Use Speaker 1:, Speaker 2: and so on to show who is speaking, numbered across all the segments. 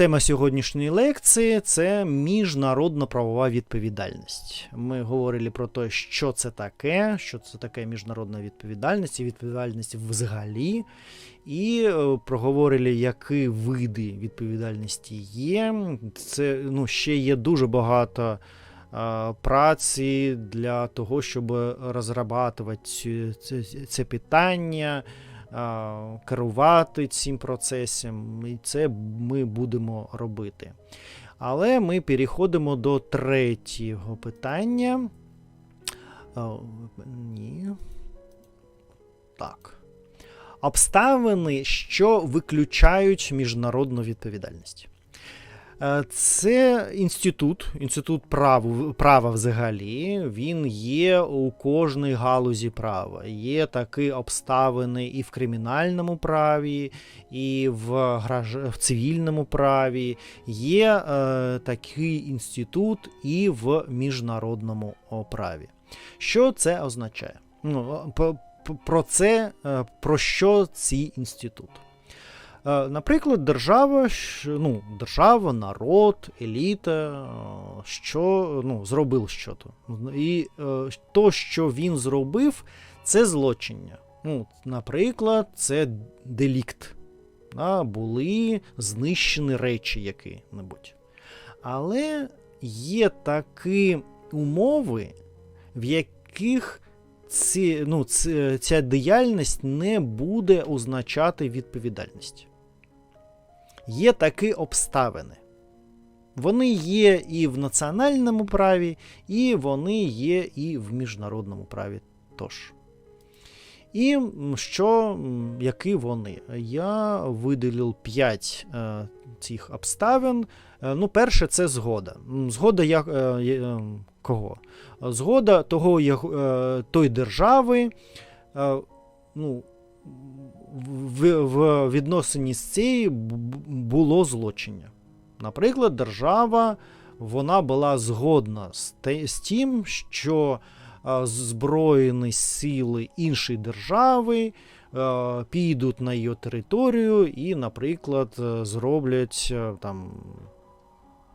Speaker 1: Тема сьогоднішньої лекції це міжнародна правова відповідальність. Ми говорили про те, що це таке, що це таке міжнародна відповідальність і відповідальність взагалі. І е, проговорили, які види відповідальності є. Це ну, ще є дуже багато е, праці для того, щоб розрабатувати ці- це, це питання а, керувати цим процесом, і це ми будемо робити. Але ми переходимо до третього питання. Ні. Так. Обставини, що виключають міжнародну відповідальність. Е, Це інститут, інститут права, права взагалі. Він є у кожній галузі права. Є такі обставини і в кримінальному праві, і в, граж- в цивільному праві. Є е, такий інститут і в міжнародному праві. Що це означає? Ну, про це, е, про що цей інститут? Е, Наприклад, держава, ну, держава, народ, еліта, е, що ну, зробив щось. І е, то, що він зробив, це злочиння. Ну, наприклад, це делікт. Да, були знищені речі які-небудь. Але є такі умови, в яких ці, ну, ці, ця діяльність не буде означати відповідальність. Є такі обставини. Вони є і в національному праві, і вони є і в міжнародному праві тож. І що, які вони? Я виділив 5 е, цих обставин. Е, ну, перше, це згода. Згода як, е, е, кого? Згода того, е, той держави, е, ну, в, в відносині з цією було злочиння. Наприклад, держава вона була згодна з, те, з тим, що збройні сили іншої держави підуть на її територію і, наприклад, е, зроблять е, там.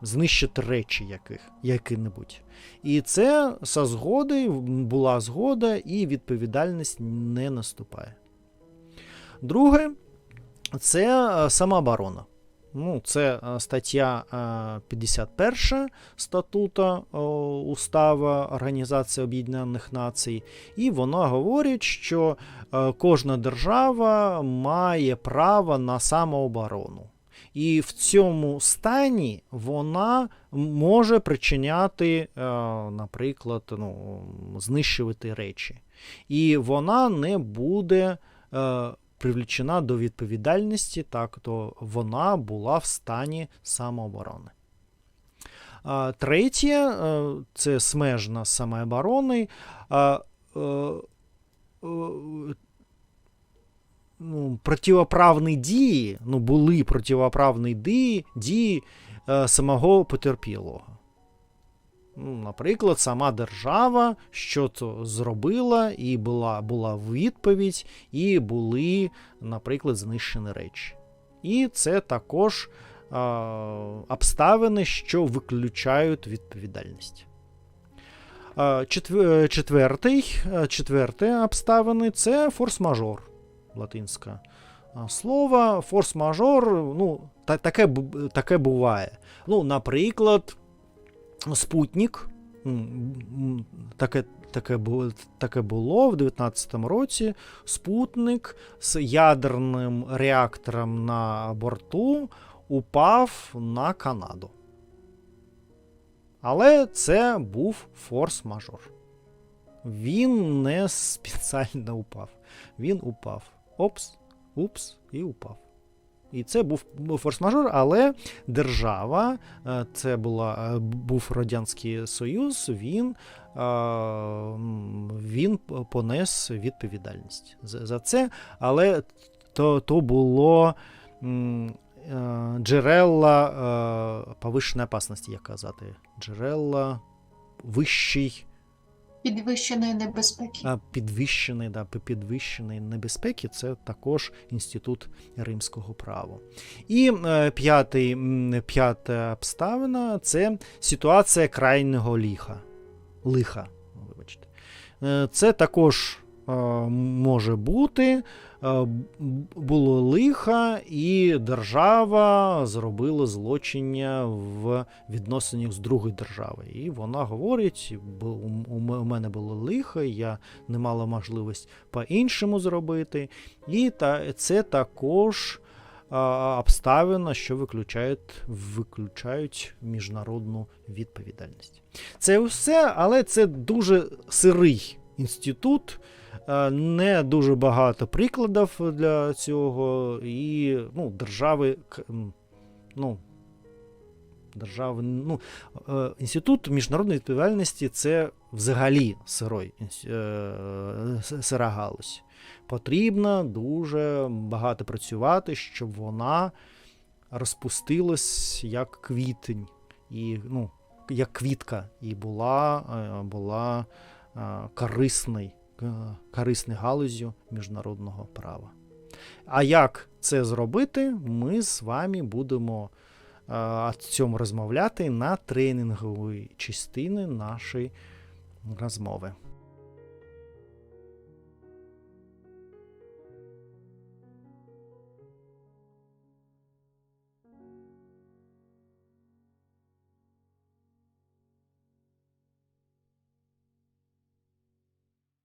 Speaker 1: Знищити речі яких, які-небудь. І це за згоди була згода, і відповідальність не наступає. Друге, це е, самооборона. Ну, це е, стаття е, 51 статута е, Устава Організації Об'єднаних Націй, і вона говорить, що кожна держава має право на самооборону. І в цьому стані вона може причиняти, наприклад, ну, знищувати речі. І вона не буде привлічена до відповідальності, так то вона була в стані самооборони. Третє е, це смежна самооборони. Е, е, ну, противоправні дії, ну, були противоправні дії, дії самого потерпілого. Ну, наприклад, сама держава що то зробила, і була, була відповідь, і були, наприклад, знищені речі. І це також е, обставини, що виключають відповідальність. Е, четвер- Четвертий, е, четверте обставини це форс-мажор латинська слово. Форс-мажор, ну, та, таке, таке буває. Ну, наприклад, спутник. Таке, таке, бу- таке було в 19-му році. Спутник з ядерним реактором на борту упав на Канаду. Але це був форс-мажор. Він не спеціально упав. Він упав. Опс, упс і упав. І це був форс-мажор, але держава, е, це була, е, був Радянський Союз, він, е, він понес відповідальність за, це, але то, то було джерела повищеної опасності, як казати. Джерела вищий
Speaker 2: підвищеної небезпеки.
Speaker 1: А підвищений, да, підвищеної небезпеки це також інститут римського права. І е, п'ятий, п'ята обставина це ситуація крайнього ліха. Лиха, вибачте. Е, Це також е, може бути. Е, Було лиха, і держава зробила злочиння в відносинах з другою державою. І вона говорить: у мене було лихо, я не мала можливість по-іншому зробити. І це також обставина, що виключають, виключають міжнародну відповідальність. Це все, але це дуже сирий інститут. Е, Не дуже багато прикладів для цього, і ну, держави, ну, держави, ну, е, інститут міжнародної відповідальності це взагалі сирой, е, сира галузь. Потрібно дуже багато працювати, щоб вона розпустилась як квітень, і, ну, як квітка, і була, була е, корисний, е, галузю міжнародного права. А як це зробити, ми з вами будемо е, о цьому розмовляти на тренінговій частині нашої розмови.